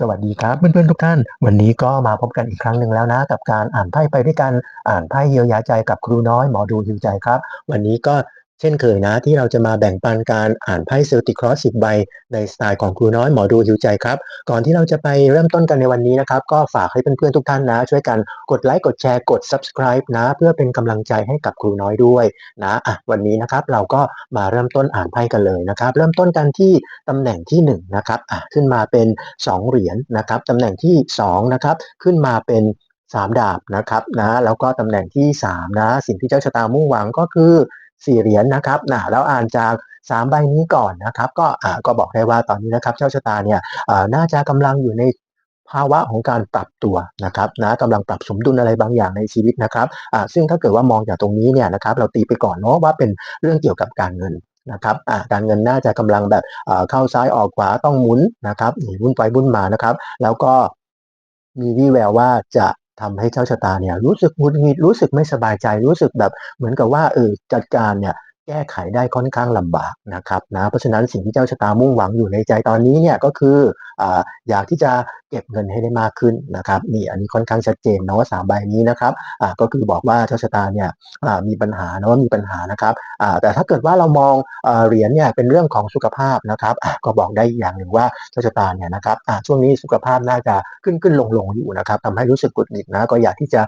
สวัสดีครับเพื่อนๆทุกท่าน วันนี้ก็มาพบกันอีกครั้งหนึ่งแล้วนะ กับการอ่านไพ่ไปด้วยกันอ่านไพ่เยียวยาใจกับครูน้อยหมอดูหิวใจครับ วันนี้ก็ เช่นเคยนะที่เราจะมาแบ่งปันการอ่านไพ่เซลติครอสสิบใบ ในสไตล์ของครูน้อยหมอดูฮิวใจครับ ก่อนที่เราจะไปเริ่มต้นกันในวันนี้นะครับ ก็ฝากให้เพื่อนๆทุกท่านนะ ช่วยกันกดไลค์กดแชร์กด subscribe นะ เพื่อเป็นกำลังใจให้กับครูน้อยด้วยนะอะวันนี้นะครับเราก็มาเริ่มต้นอ่านไพ่กันเลยนะครับ เริ่มต้นกันที่ตำแหน่งที่1นะครับอะขึ้นมาเป็น 2 เหรียญนะครับตำแหน่งที่2นะครับขึ้นมาเป็น3ดาบนะครับนะแล้วก็ตำแหน่งที่3นะสิ่งที่เจ้าชะตามุ่งหวังก็คือ สี่เหรียญนะครับนะแล้วอ่านจาก3ใบนี้ก่อนนะครับ ก็ก็บอกได้ว่าตอนนี้นะครับเจ้าชะตาเนี่ยน่าจะกำลังอยู่ในภาวะของการปรับตัวนะครับนะกำลังปรับสมดุลอะไรบางอย่างในชีวิตนะครับซึ่งถ้าเกิดว่ามองจากตรงนี้เนี่ยนะครับเราตีไปก่อนเนาะว่าเป็นเรื่องเกี่ยวกับการเงินนะครับการเงินน่าจะกำลังแบบเข้าซ้ายออกขวาต้องหมุนนะครับหนีวุ่นไปวุ่นมานะครับ แล้วก็มีวี่แววว่าจะ ทำให้เจ้าชะตาเนี่ยรู้สึกหงุดหงิดรู้สึกไม่สบายใจรู้สึกแบบเหมือนกับว่าเออจัดการเนี่ย แก้ไขได้ค่อนข้างลำบากนะครับนะเพราะฉะนั้นสิ่งที่เจ้าชะตามุ่งหวังอยู่ในใจตอนนี้เนี่ยก็คือออยากที่จะเก็บเงินให้ได้มากขึ้นนะครับนี่อันนี้ค่อนข้างชัดเจนเนาะสามใบนี้นะครับก็คือบอกว่าเจ้าชะตาเนี่ยมีปัญหาเนาะมีปัญหานะครับแต่ถ้าเกิดว่าเรามองเหรียญเนี่ยเป็นเรื่องของสุขภาพนะครับก็บอกได้อย่างหนึ่งว่าเจ้าชะตาเนี่ยนะครับช่วงนี้สุขภาพน่าจะขึ้นขึ้นลงลงอยู่นะครับทำให้รู้สึกกุดหงิดนะก็อยากที่จะ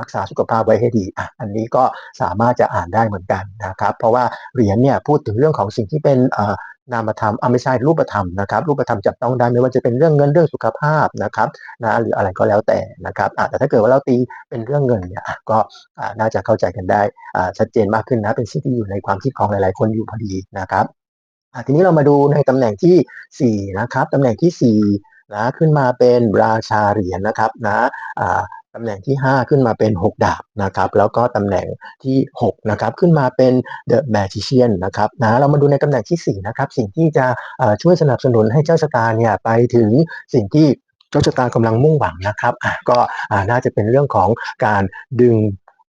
รักษาสุขภาพไว้ให้ดีอะอันนี้ก็สามารถจะอ่านได้เหมือนกันนะครับ เพราะว่าเหรียญเนี่ยพูดถึงเรื่องของสิ่งที่เป็นนามธรรมอ่าไม่ใช่รูปธรรมนะครับรูปธรรมจับต้องได้ไม่ว่าจะเป็นเรื่องเงินเรื่องสุขภาพนะครับนะหรืออะไรก็แล้วแต่นะครับแต่ถ้าเกิดว่าเราตีเป็นเรื่องเงินเนี่ยก็น่าจะเข้าใจกันได้ชัดเจนมากขึ้นนะเป็นสิ่งที่อยู่ในความคิดของหลายๆ คนอยู่พอดีนะครับทีนี้เรามาดูในตำแหน่งที่4นะครับตำแหน่งที่4นะขึ้นมาเป็นราชาเหรียญนะครับนะ ตำแหน่งที่ 5 ขึ้นมาเป็น 6 ดาบนะครับแล้วก็ตำแหน่งที่6นะครับขึ้นมาเป็น The Magician นะครับนะเรามาดูในตำแหน่งที่4นะครับสิ่งที่จะช่วยสนับสนุนให้เจ้าชะตาเนี่ยไปถึงสิ่งที่เจ้าชะตากำลังมุ่งหวังนะครับก็น่าจะเป็นเรื่องของการดึง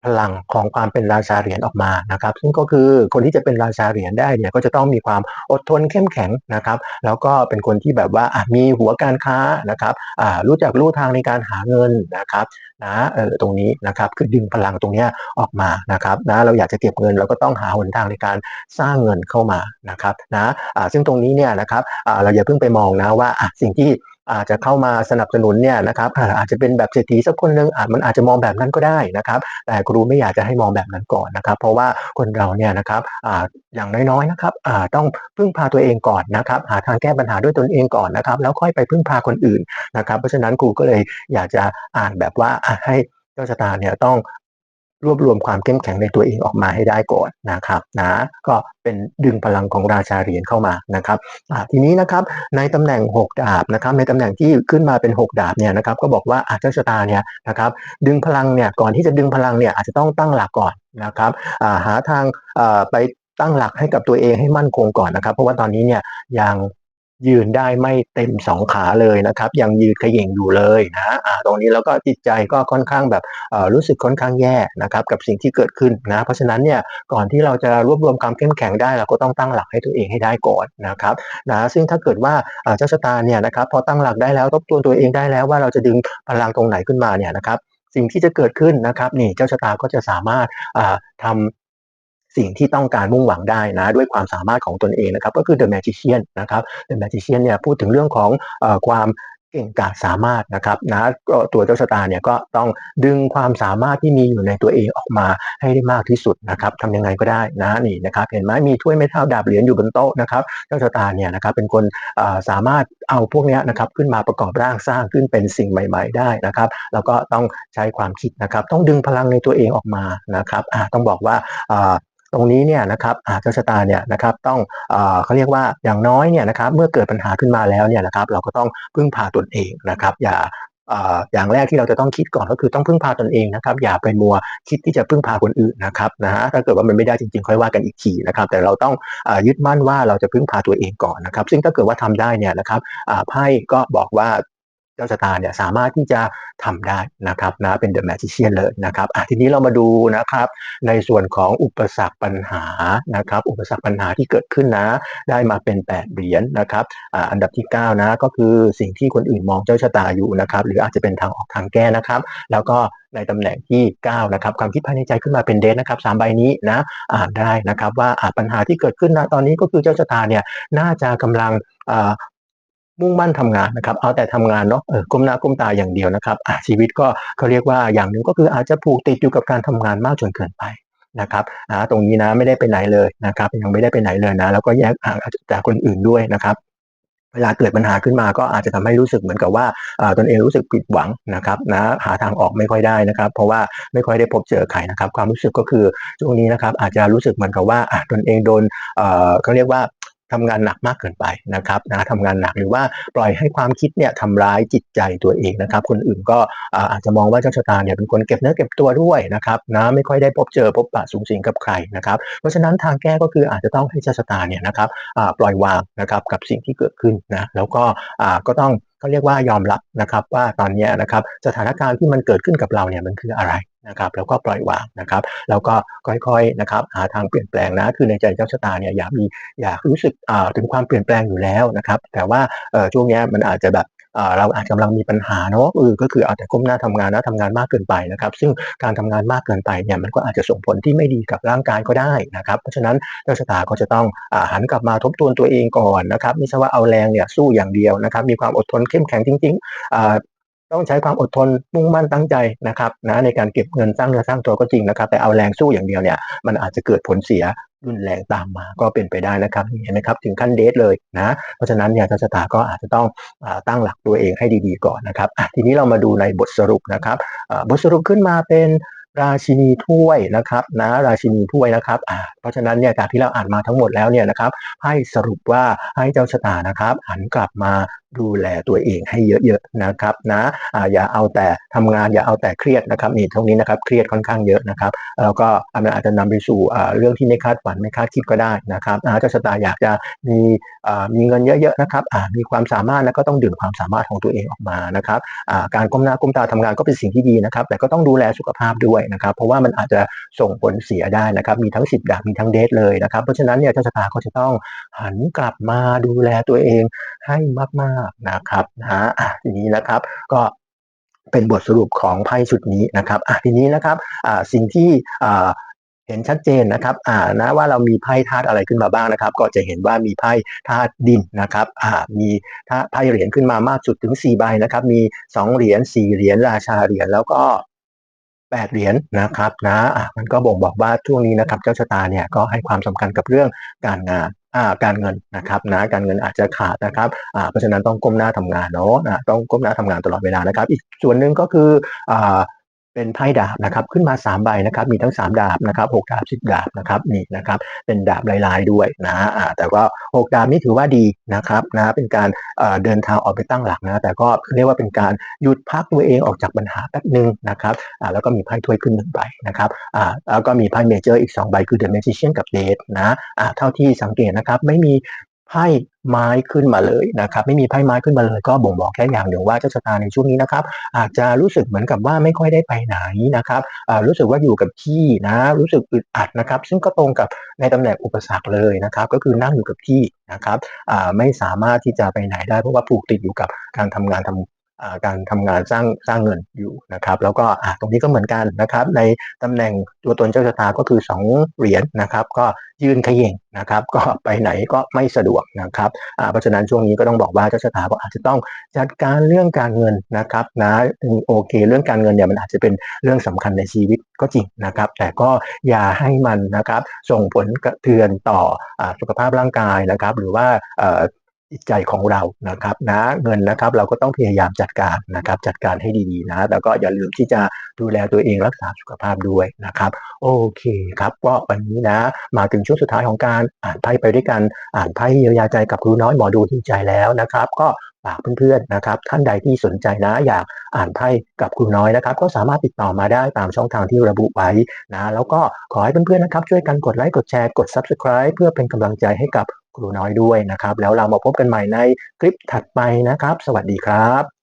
พลังของความเป็นราชาเหรียญออกมานะครับ ซึ่งก็คือคนที่จะเป็นราชาเหรียญได้เนี่ยก็จะต้องมีความอดทนเข้มแข็งนะครับ แล้วก็เป็นคนที่แบบว่ามีหัวการค้านะครับรู้จักรู้ทางในการหาเงินนะครับนะเออตรงนี้นะครับคือดึงพลังตรงนี้ออกมานะครับนะเราอยากจะเก็บเงินเราก็ต้องหาหนทางในการสร้างเงินเข้ามานะครับนะซึ่งตรงนี้เนี่ยนะครับเราอย่าเพิ่งไปมองนะว่าสิ่งที่ อาจจะเข้ามาสนับสนุนเนี่ยนะครับอาจจะเป็นแบบเศรษฐีสักคนหนึ่งอาจมันอาจจะมองแบบนั้นก็ได้นะครับ แต่ครูไม่อยากจะให้มองแบบนั้นก่อนนะครับ เพราะว่าคนเราเนี่ยนะครับอย่างน้อยๆนะครับต้องพึ่งพาตัวเองก่อนนะครับ หาทางแก้ปัญหาด้วยตนเองก่อนนะครับ แล้วค่อยไปพึ่งพาคนอื่นนะครับ เพราะฉะนั้นครูก็เลยอยากจะอ่านแบบว่าให้เจ้าชะตาเนี่ยต้อง รวบรวมความเข้มแข็งในตัวเองออกมาให้ได้ก่อนนะครับนะก็เป็นดึงพลังของราชาเหรียญเข้ามานะครับทีนี้นะครับในตำแหน่ง 6 ดาบนะครับในตำแหน่งที่ขึ้นมาเป็น 6 ดาบเนี่ยนะครับก็บอกว่าอาจจะชะตาเนี่ยนะครับดึงพลังเนี่ยก่อนที่จะดึงพลังเนี่ยอาจจะต้องตั้งหลักก่อนนะครับหาทางไปตั้งหลักให้กับตัวเองให้มั่นคงก่อนนะครับ เพราะว่าตอนนี้เนี่ยยัง ยืนได้ไม่เต็มสองขาเลยนะครับ ยังยืดขย่งอยู่เลยนะตรงนี้แล้วก็จิตใจก็ค่อนข้างแบบรู้สึกค่อนข้างแย่นะครับ กับสิ่งที่เกิดขึ้นนะ เพราะฉะนั้นเนี่ยก่อนที่เราจะรวบรวมความเข้มแข็งได้เราก็ต้องตั้งหลักให้ตัวเองให้ได้ก่อนนะครับนะซึ่งถ้าเกิดว่าเจ้าชะตาเนี่ยนะครับพอตั้งหลักได้แล้วทบทวนตัวเองได้แล้วว่าเราจะดึงพลังตรงไหนขึ้นมาเนี่ยนะครับสิ่งที่จะเกิดขึ้นนะครับนี่เจ้าชะตาก็จะสามารถทำ สิ่งที่ต้องการมุ่งหวังได้นะด้วยความสามารถของตนเองนะครับก็คือ The Magician นะครับ The Magician เนี่ยพูดถึงเรื่องของอความเก่งกาจสามารถนะครับนะตัวเจ้าชะตาเนี่ยก็ต้องดึงความสามารถที่มีอยู่ในตัวเองออกมาให้ได้มากที่สุดนะครับทำยังไงก็ได้นะนี่นะครับเห็นไหมมีถ้วยไม่เท่าดาบเหรียญอยู่บนโต๊ะนะครับเจ้าชะตาเนี่ยนะครับเป็นคนสามารถเอาพวกนี้นะครับขึ้นมาประกอบร่างสร้างขึ้นเป็นสิ่งใหม่ ๆ ได้นะครับแล้วก็ต้องใช้ความคิดนะครับต้องดึงพลังในตัวเองออกมานะครับต้องบอกว่า ตรงนี้เนี่ยนะครับเจ้าชะตาเนี่ยนะครับต้องเขาเรียกว่าอย่างน้อยเนี่ยนะครับเมื่อเกิดปัญหาขึ้นมาแล้วเนี่ยนะครับเราก็ต้องพึ่งพาตนเองนะครับ อย่าอย่างแรกที่เราจะต้องคิดก่อนก็คือต้องพึ่งพาตนเองนะครับ อย่าไปมัวคิดที่จะพึ่งพาคนอื่นนะครับนะฮะถ้าเกิดว่ามันไม่ได้จริงๆ ค่อยว่ากันอีกทีนะครับ แต่เราต้องยึดมั่นว่าเราจะพึ่งพาตัวเองก่อนนะครับ ซึ่งถ้าเกิดว่าทำได้เนี่ยนะครับไพ่ก็บอกว่า เจ้าชะตาเนี่ยสามารถที่จะทำได้นะครับนะเป็น The Magician เลยนะครับอะทีนี้เรามาดูนะครับในส่วนของอุปสรรคปัญหานะครับอุปสรรคปัญหาที่เกิดขึ้นนะ ได้มาเป็น 8 เหรียญนนะครับอ่าอันดับที่ 9 นะก็คือสิ่งที่คนอื่นมองเจ้าชะตาอยู่นะครับหรืออาจจะเป็นทางออกทางแก้นะครับ แล้วก็ในตำแหน่งที่ 9 นะครับความคิดภายในใจขึ้นมาเป็นเดนนะครับสามใบนี้นะอ่านได้นะครับว่าปัญหาที่เกิดขึ้นนะตอนนี้ก็คือเจ้าชะตาเนี่ยน่าจะกำลัง มุ่งมั่นทำงานนะครับเอาแต่ทำงานเนาะเออก้มหน้าก้มตาอย่างเดียวนะครับชีวิตก็เขาเรียกว่าอย่างหนึ่งก็คืออาจจะผูกติดอยู่กับการทำงานมากจนเกินไปนะครับตรงนี้นะไม่ได้ไปไหนเลยนะครับยังไม่ได้ไปไหนเลยนะ แล้วก็แยกห่างจากคนอื่นด้วยนะครับเวลาเกิดปัญหาขึ้นมาก็อาจจะทำให้รู้สึกเหมือนกับว่าตนเองรู้สึกผิดหวังนะครับนะหาทางออกไม่ค่อยได้นะครับ เพราะว่าไม่ค่อยได้พบเจอใครนะครับ ความรู้สึกก็คือช่วงนี้นะครับอาจจะรู้สึกเหมือนกับว่าตนเองโดนเออเขาเรียกว่า ทำงานหนักมากเกินไปนะครับนะทำงานหนักหรือว่าปล่อยให้ความคิดเนี่ยทำร้ายจิตใจตัวเองนะครับ คนอื่นก็อาจจะมองว่าเจ้าชะตาเนี่ยเป็นคนเก็บเนื้อเก็บตัวด้วยนะครับนะไม่ค่อยได้พบเจอพบปะสูงสิงกับใครนะครับเพราะฉะนั้นทางแก้ก็คืออาจจะต้องให้เจ้าชะตาเนี่ยนะครับปล่อยวางนะครับกับสิ่งที่เกิดขึ้นนะแล้วก็ก็ต้องเขาเรียกว่ายอมรับนะครับว่าตอนนี้นะครับสถานการณ์ที่มันเกิดขึ้นกับเราเนี่ยมันคืออะไร นะครับแล้วก็ปล่อยวางนะครับแล้วก็ค่อยๆนะครับหาทางเปลี่ยนแปลงนะคือในใจเจ้าชะตาเนี่ยอยากมีอยากรู้สึกถึงความเปลี่ยนแปลงอยู่แล้วนะครับแต่ว่าช่วงนี้มันอาจจะแบบเราอาจกำลังมีปัญหาเนาะเออก็คืออาแต่ก้มหน้าทำงานนะทำงานมากเกินไปนะครับ ซึ่งการทำงานมากเกินไปเนี่ยมันก็อาจจะส่งผลที่ไม่ดีกับร่างกายก็ได้นะครับ เพราะฉะนั้นเจ้าชะตาก็จะต้องอหันกลับมาทบทวนตัวเองก่อนนะครับไม่ใช่ว่าเอาแรงเนี่ยสู้อย่างเดียวนะครับ มีความอดทนเข้มแข็งจริงๆ ต้องใช้ความอดทนมุ่งมั่นตั้งใจนะครับนะในการเก็บเงินสร้างเนื้อสร้างตัวก็จริงนะครับ แต่เอาแรงสู้อย่างเดียวเนี่ยมันอาจจะเกิดผลเสียรุนแรงตามมาก็เป็นไปได้นะครับนี่เห็นไหมครับถึงขั้นเดทเลยนะเพราะฉะนั้นเนี่ยเจ้าชะตาก็อาจจะต้องอตั้งหลักตัวเองให้ดีๆก่อนนะครับทีนี้เรามาดูในบทสรุปนะครับบทสรุปขึ้นมาเป็นราชินีถ้วยนะครับนะราชินีถ้วยนะครับอ่าเพราะฉะนั้นเนี่ยจากที่เราอ่านมาทั้งหมดแล้วเนี่ยนะครับให้สรุปว่าให้เจ้าชะตานะครับหันกลับมาดูแลตัวเองให้เยอะๆนะครับนะอ่าอย่าเอาแต่ทำงานอย่าเอาแต่เครียดนะครับนี่ตรงนี้นะครับเครียดค่อนข้างเยอะนะครับแล้วก็มันอาจจะนำไปสู่เรื่องที่ไม่คาดฝันไม่คาดคิดก็ได้นะครับเจ้าชะตาอยากจะมีมีเงินเยอะๆนะครับมีความสามารถแล้วก็ต้องดึงความสามารถของตัวเองออกมานะครับการก้มหน้าก้มตาทำงานก็เป็นสิ่งที่ดีนะครับ แต่ก็ต้องดูแลสุขภาพด้วยนะครับ เพราะว่ามันอาจจะส่งผลเสียได้นะครับ มีทั้ง10ดาบมีทั้งเดทเลยนะครับเพราะฉะนั้นเนี่ยเจ้าชะตาก็จะต้องหันกลับมาดูแลตัวเองให้มากนะครับนะอะทีนี้นะครับก็เป็นบทสรุปของไพ่ชุดนี้นะครับอะทีนี้นะครับอ่าสิ่งที่อ่าเห็นชัดเจนนะครับอ่านะว่าเรามีไพ่ธาตุอะไรขึ้นมาบ้างนะครับ ก็จะเห็นว่ามีไพ่ธาตุดินนะครับอ่ามีถ้าไพ่เหรียญขึ้นมามากสุดถึง4ใบนะครับ มี 2 เหรียญ4เหรียญราชาเหรียญแล้วก็8เหรียญนะครับนะอะมันก็บ่งบอกว่าช่วงนี้นะครับ เจ้าชะตาเนี่ยก็ให้ความสำคัญกับเรื่องการงานการเงินนะครับนะการเงินอาจจะขาดนะครับเพราะฉะนั้นต้องก้มหน้าทำงานเนาะต้องก้มหน้าทำงานตลอดเวลานะครับ อีกส่วนหนึ่งก็คืออ เป็นไพ่ดาบนะครับขึ้นมา3ใบนะครับมีทั้ง 3 ดาบนะครับ6ดาบ 10 ดาบนะครับนี่นะครับเป็นดาบลายๆด้วยนะอ่าแต่ว่า 6 ดาบนี่ถือว่าดีนะครับนะเป็นการเดินทางออกไปตั้งหลักนะแต่ก็เรียกว่าเป็นการหยุดพักตัวเองออกจากปัญหาแป๊บหนึ่งนะครับอ่าแล้วก็มีไพ่ถ้วยขึ้นหนึ่งใบนะครับอ่าแล้วก็มีไพ่เมเจอร์อีก 2 ใบคือ The Magician กับ Death นะอ่าเท่าที่สังเกตนะครับไม่มี ไพ่ไม้ขึ้นมาเลยนะครับไม่มีไพ่ไม้ขึ้นมาเลยก็บ่งบอกแค่อย่างเดียวว่าเจ้าชะตาในช่วงนี้นะครับอาจจะรู้สึกเหมือนกับว่าไม่ค่อยได้ไปไหนนะครับรู้สึกว่าอยู่กับที่นะรู้สึกอึดอัดนะครับซึ่งก็ตรงกับในตำแหน่งอุปสรรคเลยนะครับก็คือนั่งอยู่กับที่นะครับไม่สามารถที่จะไปไหนได้เพราะว่าผูกติดอยู่กับการทำงานทำอ่า การทำงานสร้างสร้างเงินอยู่นะครับ แล้วก็ตรงนี้ก็เหมือนกันนะครับ ในตำแหน่งตัวตนเจ้าชะตาก็คือ 2 เหรียญนะครับ ก็ยืนขย่งนะครับ ก็ไปไหนก็ไม่สะดวกนะครับเพราะฉะนั้นช่วงนี้ก็ต้องบอกว่าเจ้าชะตาก็อาจจะต้องจัดการเรื่องการเงินนะครับนะโอเค เรื่องการเงินเนี่ยมันอาจจะเป็นเรื่องสำคัญในชีวิตก็จริงนะครับ แต่ก็อย่าให้มันนะครับส่งผลกระเทือนต่ออสุขภาพร่างกายนะครับ หรือว่า จิตใจของเรานะครับนะเงินนะครับเราก็ต้องพยายามจัดการนะครับจัดการให้ดีๆนะแล้วก็อย่าลืมที่จะดูแลตัวเองรักษาสุขภาพด้วยนะครับ โอเคครับก็วันนี้นะ มาถึงช่วงสุดท้ายของการอ่านไพ่ไปด้วยกันอ่านไพ่เยียวยาใจกับครูน้อยหมอดูที่ใจแล้วนะครับ ก็ฝากเพื่อนๆนะครับท่านใดที่สนใจนะอยากอ่านไพ่กับครูน้อยนะครับ ก็สามารถติดต่อมาได้ตามช่องทางที่ระบุไว้นะแล้วก็ขอให้เพื่อนๆนะครับช่วยกันกดไลค์กดแชร์กด Subscribe เพื่อเป็นกำลังใจให้กับ ครูน้อยด้วยนะครับ แล้วเรามาพบกันใหม่ในคลิปถัดไปนะครับ สวัสดีครับ